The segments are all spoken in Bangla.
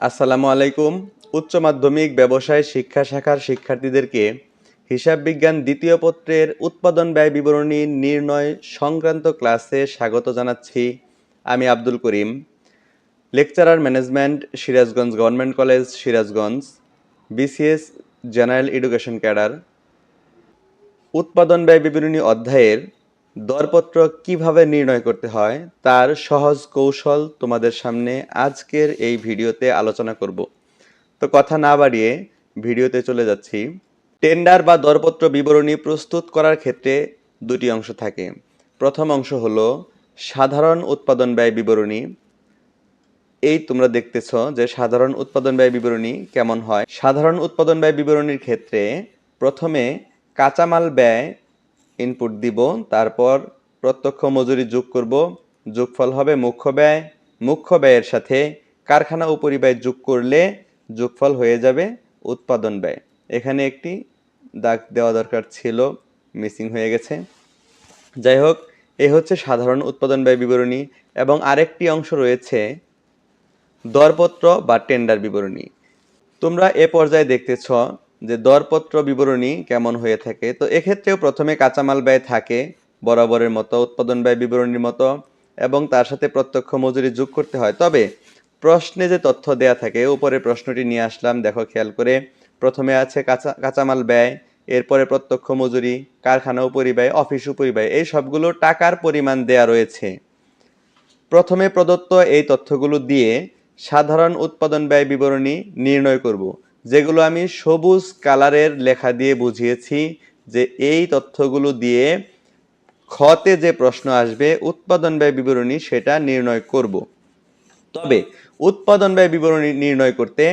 আসসালামু আলাইকুম। উচ্চ মাধ্যমিক ব্যবসায় শিক্ষা শাখার শিক্ষার্থীদেরকে হিসাব বিজ্ঞান দ্বিতীয় পত্রের উৎপাদন ব্যয় বিবরণী নির্ণয় সংক্রান্ত ক্লাসে স্বাগত জানাচ্ছি আমি Abdul Karim, lecturer management, Sirajganj government college, Sirajganj, BCS general education cadre. উৎপাদন ব্যয় বিবরণী অধ্যায়ের দরপত্র কীভাবে নির্ণয় করতে হয়, তার সহজ কৌশল তোমাদের সামনে আজকের এই ভিডিওতে আলোচনা করব। তো কথা না বাড়িয়ে ভিডিওতে চলে যাচ্ছি। টেন্ডার বা দরপত্র বিবরণী প্রস্তুত করার ক্ষেত্রে দুটি অংশ থাকে। প্রথম অংশ হলো সাধারণ উৎপাদন ব্যয় বিবরণী। এই তোমরা দেখতেছ যে সাধারণ উৎপাদন ব্যয় বিবরণী কেমন হয়। সাধারণ উৎপাদন ব্যয় বিবরণীর ক্ষেত্রে প্রথমে কাঁচামাল ব্যয় ইনপুট দিব, তারপর প্রত্যক্ষ মজুরি যোগ করব, যোগফল হবে মুখ্য ব্যয়, মুখ্য ব্যয়ের সাথে কারখানা উপরিব্যয় যোগ করলে যোগফল হয়ে যাবে উৎপাদন ব্যয়। এখানে একটি দাগ দেওয়া দরকার ছিল, মিসিং হয়ে গেছে। যাই হোক, এ হচ্ছে সাধারণ উৎপাদন ব্যয় বিবরণী এবং আরেকটি অংশ রয়েছে দরপত্র বা টেন্ডার বিবরণী। তোমরা এ পর্যায়ে দেখতেছ যে দরপত্র বিবরণী কেমন হয়ে থাকে। তো এক্ষেত্রেও প্রথমে কাঁচামাল ব্যয় থাকে, বরাবরের মতো, উৎপাদন ব্যয় বিবরণীর মতো, এবং তার সাথে প্রত্যক্ষ মজুরি যোগ করতে হয়। তবে প্রশ্নে যে তথ্য দেয়া থাকে, উপরে প্রশ্নটি নিয়ে আসলাম, দেখো খেয়াল করে। প্রথমে আছে কাঁচা, কাঁচামাল ব্যয়, এরপরে প্রত্যক্ষ মজুরি, কারখানা উপরিব্যয় অফিস উপরিব্যয় এই সবগুলো টাকার পরিমাণ দেয়া রয়েছে। প্রথমে প্রদত্ত এই তথ্যগুলো দিয়ে সাধারণ উৎপাদন ব্যয় বিবরণী নির্ণয় করব। যেগুলো আমি সবুজ কালারের লেখা দিয়ে বুঝিয়েছি যে এই তথ্যগুলো দিয়ে খতে যে প্রশ্ন আসবে, উৎপাদন ব্যয় বিবরণী সেটা নির্ণয় করব। তবে উৎপাদন ব্যয় বিবরণী নির্ণয় করতে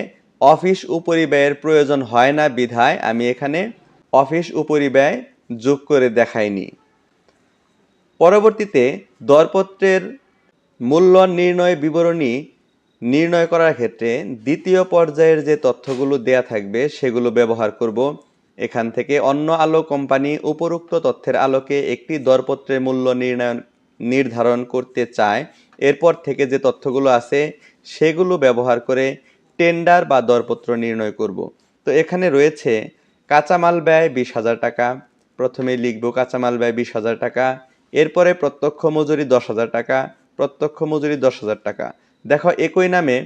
অফিস উপরিব্যয়ের প্রয়োজন হয় না বিধায় আমি এখানে অফিস উপরিব্যয় যোগ করে দেখাইনি। পরবর্তীতে দরপত্রের মূল্য নির্ণয় বিবরণী নির্ণয় করার ক্ষেত্রে দ্বিতীয় পর্যায়ের যে তথ্যগুলো দেয়া থাকবে, সেগুলো ব্যবহার করব। এখান থেকে অন্য আলো কোম্পানি উপরোক্ত তথ্যের আলোকে একটি দরপত্রের মূল্য নির্ণয় নির্ধারণ করতে চায়। এরপর থেকে যে তথ্যগুলো আছে, সেগুলো ব্যবহার করে টেন্ডার বা দরপত্র নির্ণয় করব। তো এখানে রয়েছে, কাঁচামাল ব্যয় বিশ হাজার টাকা, প্রথমে লিখব কাঁচামাল ব্যয় বিশ হাজার টাকা, এরপরে প্রত্যক্ষ মজুরি দশ হাজার টাকা, প্রত্যক্ষ মজুরি দশ হাজার টাকা। দেখো, একই নামে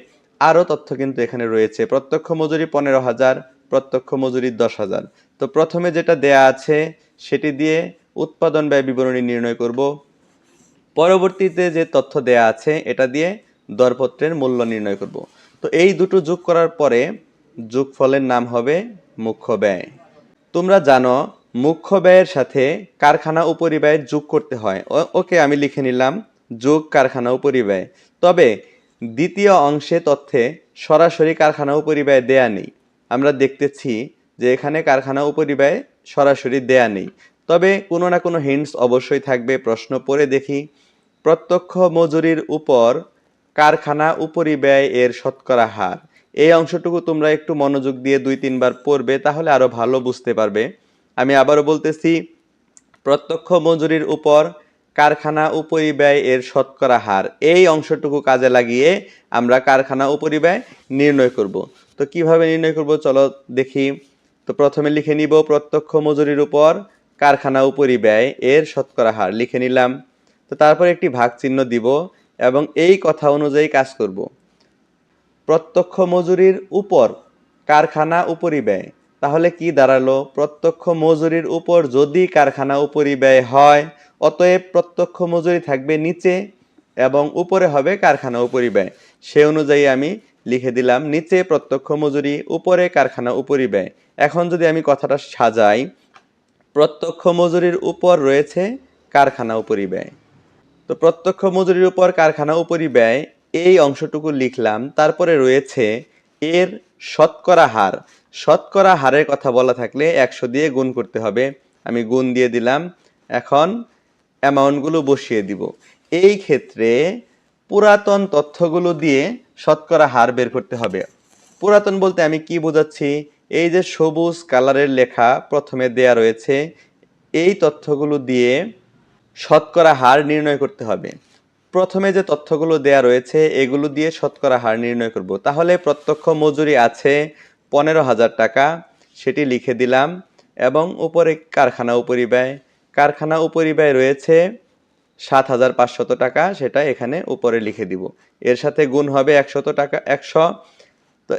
আরও তথ্য কিন্তু এখানে রয়েছে। প্রত্যক্ষ মজুরি পনেরো হাজার, প্রত্যক্ষ মজুরি দশ হাজার। তো প্রথমে যেটা দেয়া আছে, সেটি দিয়ে উৎপাদন ব্যয় বিবরণী নির্ণয় করব। পরবর্তীতে যে তথ্য দেয়া আছে, এটা দিয়ে দরপত্রের মূল্য নির্ণয় করব। তো এই দুটো যোগ করার পরে যোগফলের নাম হবে মুখ্য ব্যয়। তোমরা জানো, মুখ্য ব্যয়ের সাথে কারখানা উপরিব্যয় যোগ করতে হয়। ওকে আমি লিখে নিলাম, যোগ কারখানা উপরিব্যয়। তবে দ্বিতীয় অংশে তথ্যে সরাসরি কারখানা উপরিব্যয় দেয়া নেই। আমরা দেখতেছি যে এখানে কারখানা উপরিব্যয় সরাসরি দেয়া নেই। তবে কোনো না কোনো হিন্টস অবশ্যই থাকবে, প্রশ্ন পড়ে দেখি। প্রত্যক্ষ মজুরির উপর কারখানা উপরিব্যয় এর শতকরা হার। এই অংশটুকু তোমরা একটু মনোযোগ দিয়ে দুই তিনবার পড়বে, তাহলে আরও ভালো বুঝতে পারবে। আমি আবারও বলতেছি, প্রত্যক্ষ মজুরির উপর কারখানা উপরিব্যয় এর শতকরা হার। এই অংশটুকু কাজে লাগিয়ে আমরা কারখানা উপরিব্যয় নির্ণয় করব। তো কীভাবে নির্ণয় করব? চলো দেখি। তো প্রথমে লিখে নিব প্রত্যক্ষ মজুরির উপর কারখানা উপরিব্যয় এর শতকরা হার। লিখে নিলাম। তো তারপর একটি ভাগ চিহ্ন দিব এবং এই কথা অনুযায়ী কাজ করব। প্রত্যক্ষ মজুরির উপর কারখানা উপরিব্যয় তাহলে কি দাঁড়াল? প্রত্যক্ষ মজুরির উপর যদি কারখানা উপরিব্যয় হয়, অতএব প্রত্যক্ষ মজুরি থাকবে নিচে এবং উপরে হবে কারখানা উপরিব্যয় সে অনুযায়ী আমি লিখে দিলাম, নিচে প্রত্যক্ষ মজুরি, উপরে কারখানা উপরিব্যয় এখন যদি আমি কথাটা সাজাই, প্রত্যক্ষ মজুরির উপর রয়েছে কারখানা উপরিব্যয় তো প্রত্যক্ষ মজুরির উপর কারখানা উপরিব্যয় এই অংশটুকু লিখলাম, তারপরে রয়েছে এর শতকরা হার। শতকরা হারের কথা বলা থাকলে একশো দিয়ে গুণ করতে হবে। আমি গুণ দিয়ে দিলাম। এখন অ্যামাউন্টগুলো বসিয়ে দিব। এই ক্ষেত্রে পুরাতন তথ্যগুলো দিয়ে শতকরা হার বের করতে হবে। পুরাতন বলতে আমি কি বোঝাচ্ছি? এই যে সবুজ কালারের লেখা প্রথমে দেয়া রয়েছে, এই তথ্যগুলো দিয়ে শতকরা হার নির্ণয় করতে হবে। প্রথমে যে তথ্যগুলো দেয়া রয়েছে, এগুলো দিয়ে শতকরা হার নির্ণয় করব। তাহলে প্রত্যক্ষ মজুরি আছে পনেরো হাজার টাকা, সেটি লিখে দিলাম এবং উপরে কারখানা উপরিব্যয় কারখানা উপরিব্যয় রয়েছে সাত হাজার পাঁচশত টাকা, সেটা এখানে উপরে লিখে দিব। এর সাথে গুণ হবে একশত টাকা, একশো। তো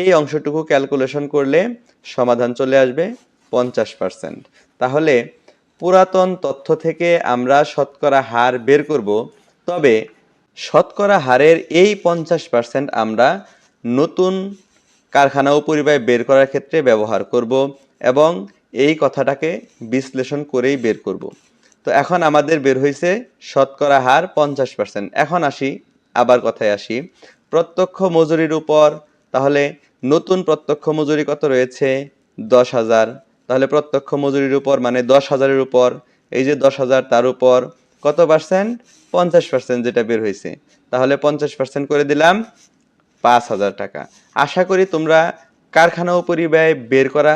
এই অংশটুকু ক্যালকুলেশন করলে সমাধান চলে আসবে পঞ্চাশ পার্সেন্ট। তাহলে পুরাতন তথ্য থেকে আমরা শতকরা হার বের করব। তবে শতকরা হারের এই পঞ্চাশ পার্সেন্ট আমরা নতুন কারখানা ও পরিবায় বের করার ক্ষেত্রে ব্যবহার করব এবং এই কথাটাকে বিশ্লেষণ করেই বের করব। তো এখন আমাদের বের হয়েছে শতকরা হার পঞ্চাশ পার্সেন্ট এখন আসি, আবার কথায় আসি। প্রত্যক্ষ মজুরির উপর, তাহলে নতুন প্রত্যক্ষ মজুরি কত রয়েছে? দশ হাজার। তাহলে প্রত্যক্ষ মজুরির উপর মানে দশ হাজারের উপর, এই যে দশ হাজার তার উপর কত পার্সেন্ট পঞ্চাশ পার্সেন্ট যেটা বের হয়েছে তাহলে পঞ্চাশ পার্সেন্ট করে দিলাম পাঁচ হাজার টাকা। আশা করি তোমরা কারখানা ও পরিব্যয় বের করা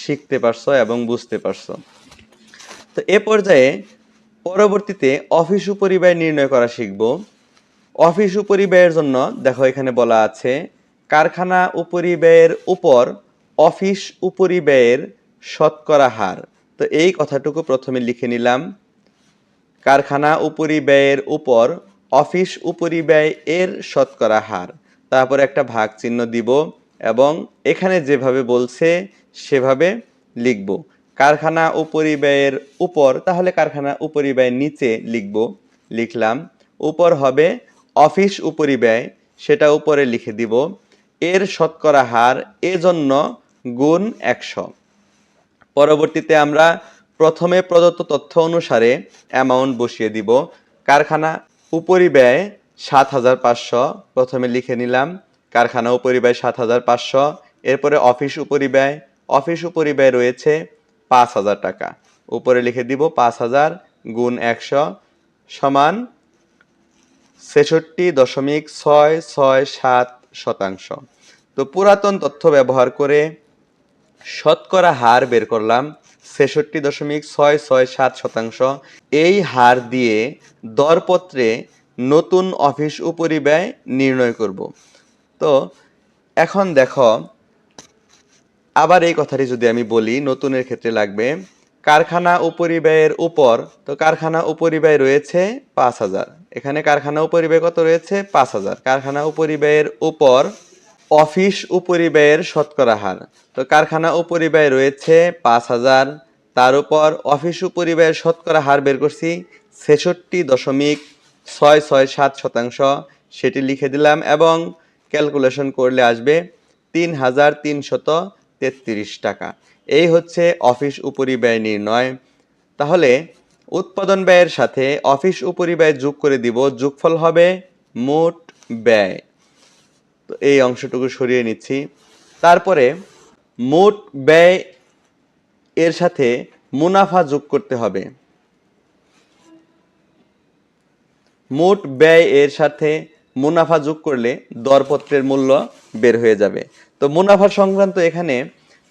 শিখতে পারছ এবং বুঝতে পারছ। তো এ পর্যায়ে পরবর্তীতে অফিস উপরিব্যয় নির্ণয় করা শিখব। অফিস উপরিব্যয়ের জন্য দেখো এখানে বলা আছে, কারখানা উপরিব্যয়ের উপর অফিস উপরিব্যয়ের শতকরা হার। তো এই কথাটুকু প্রথমে লিখে নিলাম। কারখানা উপরিব্যয়ের উপর অফিস উপরিব্যয় এর শতকরা হার। তারপর একটা ভাগ চিহ্ন দিব এবং এখানে যেভাবে বলছে, সেভাবে লিখব। কারখানা উপরিব্যয়ের উপর, তাহলে কারখানা উপরিব্যয়ের নিচে লিখব, লিখলাম। উপর হবে অফিস উপরিব্যয়, সেটা উপরে লিখে দিব। এর শতকরা হার এজন্য গুণ একশো। পরবর্তীতে আমরা প্রথমে প্রদত্ত তথ্য অনুসারে অ্যামাউন্ট বসিয়ে দিব। কারখানা উপরিব্যয় সাত হাজার পাঁচশো। প্রথমে লিখে নিলাম, কারখানা উপরিব্যয় সাত হাজার পাঁচশো। এরপরে অফিস উপরিব্যয় অফিস উপরিব্যয় রয়েছে পাঁচ হাজার টাকা। উপরে লিখে দিব পাঁচ হাজার গুণ একশো সমান ছেষট্টি দশমিক ছয় ছয় সাত শতাংশ। তো পুরাতন তথ্য ব্যবহার করে শতকরা হার বের করলাম, ছেষট্টি দশমিক ছয় ছয় সাত শতাংশ। এই হার দিয়ে দরপত্রে নতুন অফিস উপরিব্যয় নির্ণয় করব। তো, এখন দেখো, আবার এই কথাটি যদি আমি বলি, নতুনের ক্ষেত্রে লাগবে, কারখানা উপরিব্যয়ের উপর, তো কারখানা উপরিব্যয় রয়েছে পাঁচ হাজার। এখানে কারখানা উপরিব্যয় কত রয়েছে? পাঁচ হাজার। কারখানা উপরিব্যয়ের উপর অফিস উপরিব্যয়ের শতকরা হার। তো কারখানা উপরিব্যয় রয়েছে পাঁচ হাজার, তার উপর অফিস উপরিব্যয়ের শতকরা হার বের করছি ছেষট্টি দশমিক ছয় ছয় সাত শতাংশ। সেটি লিখে দিলাম এবং ক্যালকুলেশন করলে আসবে তিন হাজার তিনশত তেত্রিশ টাকা। এই হচ্ছে অফিস উপরিব্যয় নির্ণয়। তাহলে উৎপাদন ব্যয়ের সাথে অফিস উপরিব্যয় যোগ করে দিব, যোগফল হবে মোট ব্যয়। তো এই অংশটুকু সরিয়ে নিচ্ছি। তারপরে মোট ব্যয় এর সাথে মুনাফা যোগ করতে হবে। মোট ব্যয় এর সাথে মুনাফা যোগ করলে দরপত্রের মূল্য বের হয়ে যাবে। তো মুনাফা সংক্রান্ত এখানে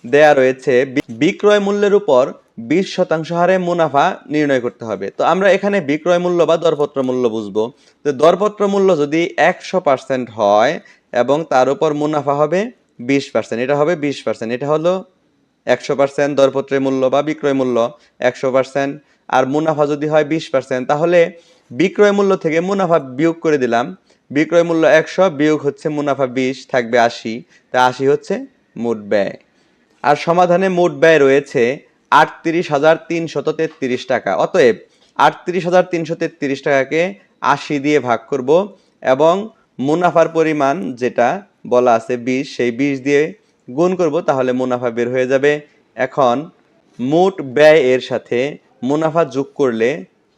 দেয়া রয়েছে, বিক্রয় মূল্যের উপর বিশ শতাংশ হারে মুনাফা নির্ণয় করতে হবে। তো আমরা এখানে বিক্রয় মূল্য বা দরপত্র মূল্য বুঝব। তো দরপত্র মূল্য যদি একশো পার্সেন্ট হয় এবং তার উপর মুনাফা হবে বিশ পার্সেন্ট, এটা হবে বিশ পার্সেন্ট, এটা হলো একশো পার্সেন্ট দরপত্রের মূল্য বা বিক্রয় মূল্য একশো পার্সেন্ট, আর মুনাফা যদি হয় বিশ পার্সেন্ট, তাহলে বিক্রয় মূল্য থেকে মুনাফা বিয়োগ করে দিলাম। বিক্রয় মূল্য একশো, বিয়োগ হচ্ছে মুনাফা বিশ, থাকবে আশি। তা আশি হচ্ছে মোট ব্যয়। আর সমাধানে মোট ব্যয় রয়েছে আটত্রিশ হাজার তিনশত তেত্রিশ টাকা। অতএব আটত্রিশ হাজার তিনশো তেত্রিশ টাকাকে আশি দিয়ে ভাগ করব এবং মুনাফার পরিমাণ যেটা বলা আছে বিশ, সেই বিশ দিয়ে গুণ করব, তাহলে মুনাফা বের হয়ে যাবে। এখন মোট ব্যয় এর সাথে মুনাফা যোগ করলে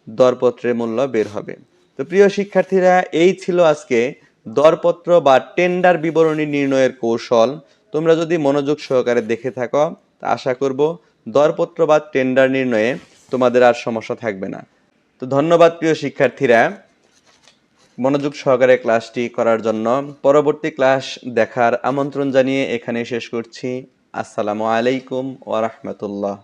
দরপত্রের মূল্য বের হবে। তো প্রিয় শিক্ষার্থীরা, এই ছিল আজকে দরপত্র বা টেন্ডার বিবরণী নির্ণয়ের কৌশল। তোমরা যদি মনোযোগ সহকারে দেখে থাকো আশা করব দরপত্র বা টেন্ডার নির্ণয়ে তোমাদের আর সমস্যা থাকবে না। তো ধন্যবাদ প্রিয় শিক্ষার্থীরা মনোযোগ সহকারে ক্লাসটি করার জন্য। পরবর্তী ক্লাস দেখার আমন্ত্রণ জানিয়ে এখানে শেষ করছি। আসসালামু আলাইকুম ওয়া রাহমাতুল্লাহ।